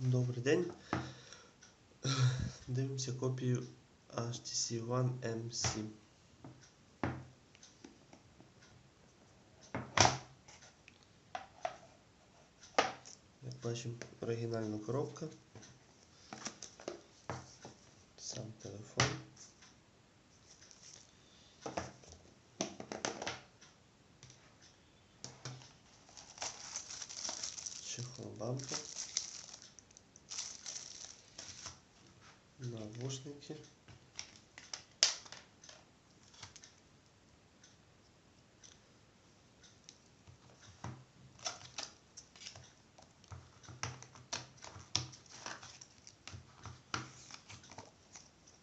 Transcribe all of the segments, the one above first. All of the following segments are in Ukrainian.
Добрий день. Дивимося копію HTC One M7. Як бачимо, оригінальна коробка. Сам телефон. Чехол бампер. Навушники.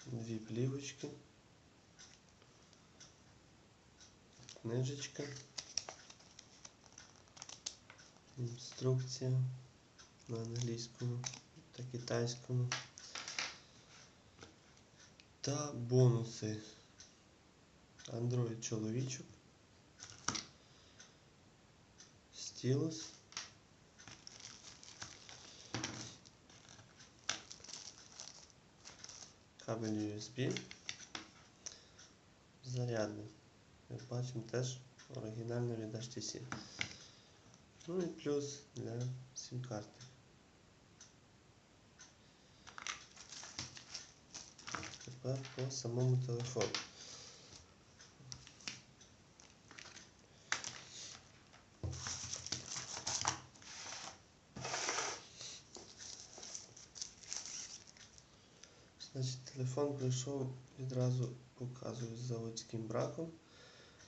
Дві плівочки. Книжечка. Інструкція на англійському та китайському. Та бонуси. Android чоловічок. Стілус. Кабель USB. Зарядний. Як бачимо, теж оригінальний від HTC. Ну і плюс для сім-карти. Тепер по самому телефону. Значить, телефон прийшов відразу показую з заводським браком.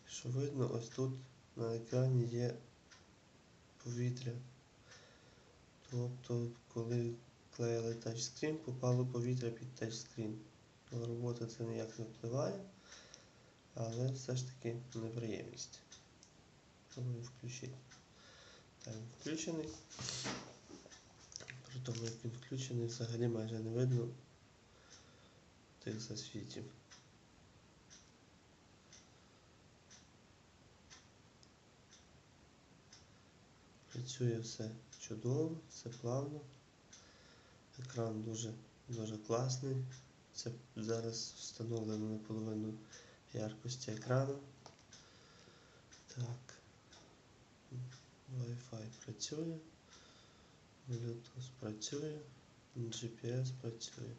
Що видно, ось тут на екрані є повітря. Тобто, коли клеїли тачскрін, попало повітря під тачскрін. На роботу це ніяк не впливає, але все ж таки неприємність. Тому включити. Так, включений. При тому, як він включений, взагалі майже не видно тих засвітів. Працює все чудово, все плавно. Екран дуже дуже класний. Це зараз встановлено наполовину яркості екрану. Так. Wi-Fi працює. Bluetooth працює. GPS працює.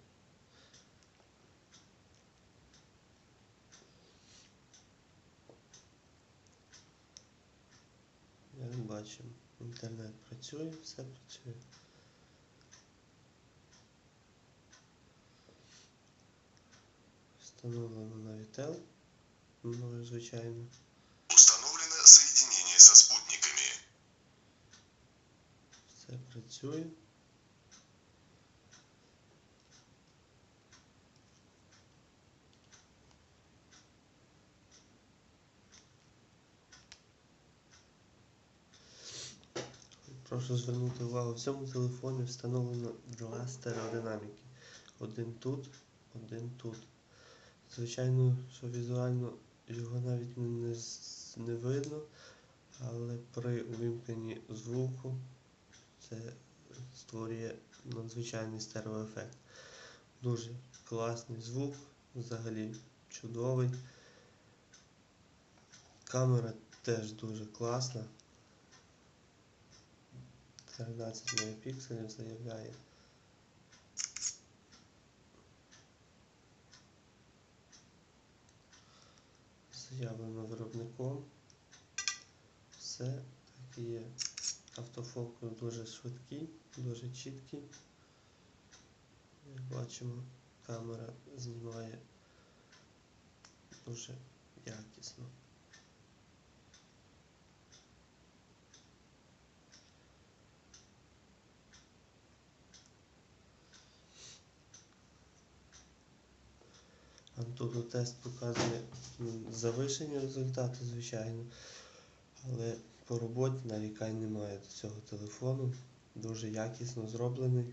Як бачимо, інтернет працює, все працює. Встановлено на Vitel, мною звичайно. Установлено соединение со спутниками. Все працює. Прошу звернути увагу, в цьому телефоні встановлено два стереодинаміки. Один тут, один тут. Звичайно, що візуально його навіть не, не, видно, але при увімкненні звуку це створює надзвичайний стереоефект. Дуже класний звук, взагалі чудовий. Камера теж дуже класна. 13 мегапікселів заявляє. Заявлено виробником. Все так і є. Автофокус дуже швидкий, дуже чіткий. Як бачимо, камера знімає дуже якісно. Antutu тест показує м, завишені результати, звичайно. Але по роботі нарікань немає до цього телефону. Дуже якісно зроблений.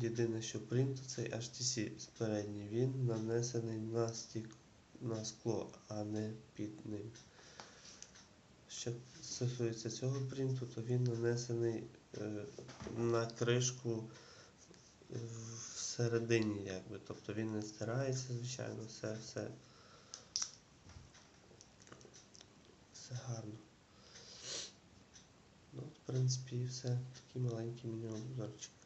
Єдине, що принт цей HTC передній, він нанесений на стік, на скло, а не під ним. Що стосується цього принту, то він нанесений е, на кришку всередині, якби. Тобто він не стирається, звичайно, все, все. Все гарно. Ну, в принципі, все. Такий маленький міні-обзорчик.